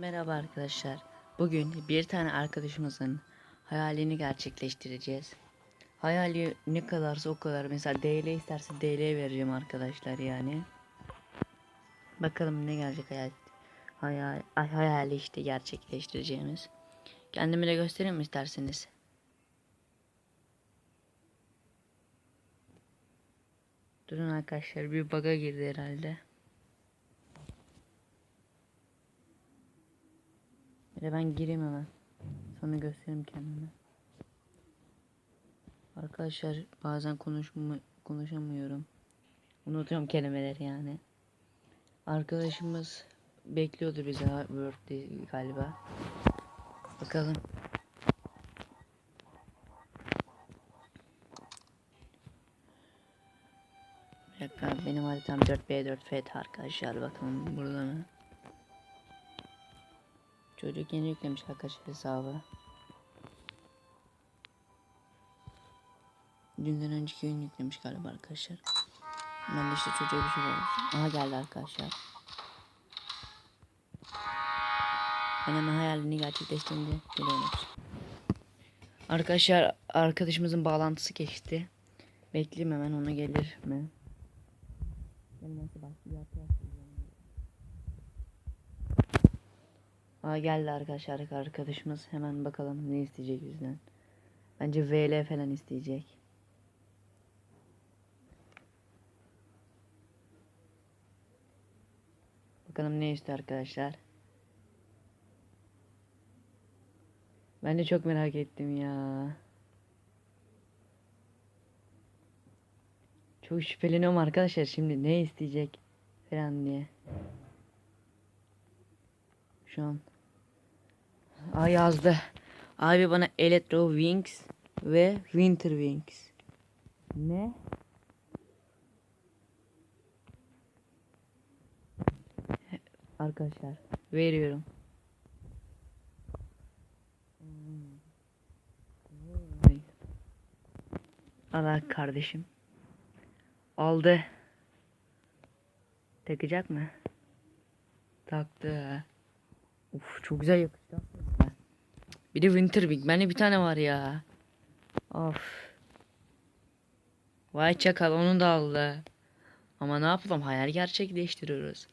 Merhaba arkadaşlar. Bugün bir tane arkadaşımızın hayalini gerçekleştireceğiz. Hayali ne kadarsa o kadar. Mesela DL isterse DL vereceğim arkadaşlar yani. Bakalım ne gelecek hayal. Hayal, ay, hayali işte gerçekleştireceğimiz. Kendimi de göstereyim mi isterseniz? Durun arkadaşlar bir bug'a girdi herhalde. De ben gireyim hemen. Sonra göstereyim kendimi. Arkadaşlar bazen konuşma, konuşamıyorum. Unutuyorum kelimeleri yani. Arkadaşımız bekliyordu bizi Word'de galiba. Bakalım. Bir dakika benim haritam 4B4F arkadaşlar bakın burada mı? Çocuk yeni yüklemiş arkadaşlar hesabı. Dünden önceki gün yüklemiş galiba arkadaşlar. Ben de işte çocuğa bir şey olmuş. Aha geldi arkadaşlar. Ben hemen hayalini gerçekleştirince geliyorum. Arkadaşlar arkadaşımızın bağlantısı geçti. Bekleyeyim hemen ona gelir mi? Gelmezse başka bir arkadaş Aa geldi arkadaşlar arkadaşımız. Hemen bakalım ne isteyecek bizden. Bence VL falan isteyecek. Bakalım ne istiyor arkadaşlar. Ben de çok merak ettim ya. Çok şüpheleniyorum arkadaşlar şimdi ne isteyecek falan diye. Şu an. Aa yazdı. Abi bana Electro Wings ve Winter Wings. Ne? Arkadaşlar veriyorum. Allah kardeşim. Aldı. Takacak mı? Taktı. Uf çok güzel yakıştı. Bir de Winter. Bende bir tane var ya. Of. Vay çakal onu da aldı. Ama ne yapalım hayal gerçekleştiriyoruz.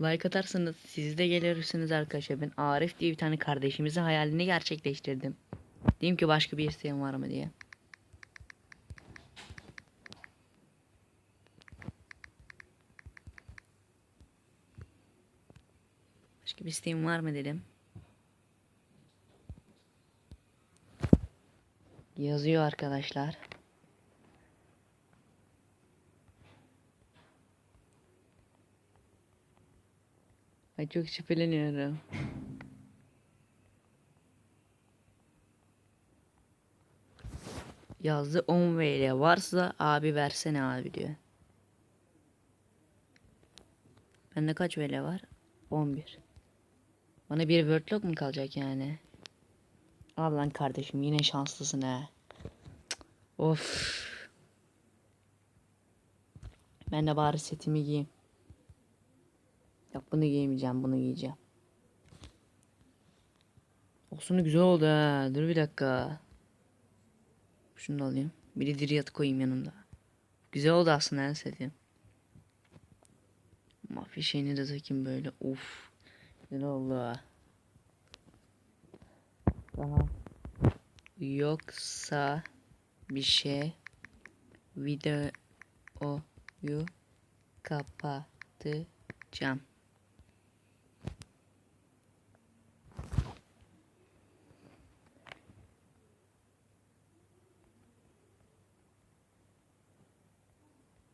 Like atarsanız siz de gelirsiniz arkadaşlar. Ben Arif diye bir tane kardeşimizin hayalini gerçekleştirdim. Diyeyim ki başka bir isteğin var mı diye. Başka bir isteğin var mı dedim. Yazıyor arkadaşlar. Ay çok şüpheleniyorum. Yazdı 10 VL varsa abi versene abi diyor. Bende kaç VL var? 11. Bana bir wordlock mu kalacak yani? Al lan kardeşim yine şanslısın. Cık, Of. Ben de bari setimi giyeyim. Yok bunu giymeyeceğim bunu giyeceğim. Olsun güzel oldu ha. Dur bir dakika. Şunu da alayım. Bir de diri yatı koyayım yanımda. Güzel oldu aslında en sevdiğim. Mafya şeyini de takayım böyle. Uf. Güzel oldu ha. Daha yoksa bir şey videoyu kapatacağım.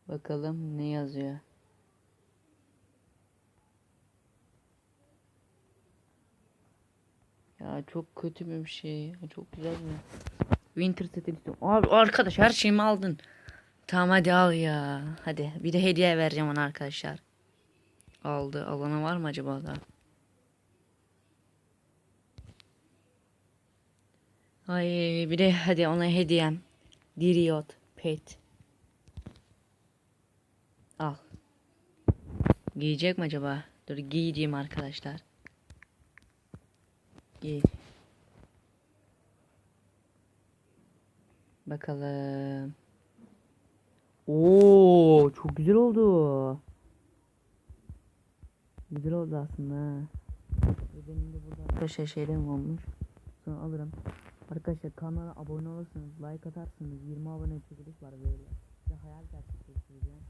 Bakalım ne yazıyor. Ya çok kötü bir şey. Çok güzel mi? Winter seti istiyorum. Abi arkadaş her şeyimi aldın. Tamam hadi al ya. Hadi bir de hediye vereceğim ona arkadaşlar. Aldı. Alana var mı acaba da? Ay bir de hadi ona hediyem. Diriot pet. Al. Giyecek mi acaba? Dur giyeceğim arkadaşlar. Bakalım. Oo, çok güzel oldu. Güzel oldu aslında. Ve Benim de burada arkadaşlar şeylerim olmuş. Sonra alırım. Arkadaşlar kanala abone olursanız, like atarsınız. 20 abone çekiliş var böyle. Bir hayal gerçekleştireceğim.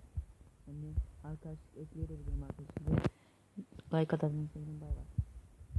Yani arkadaş ekleyebilirim arkadaşlar. Like sevinirim. Bay bay.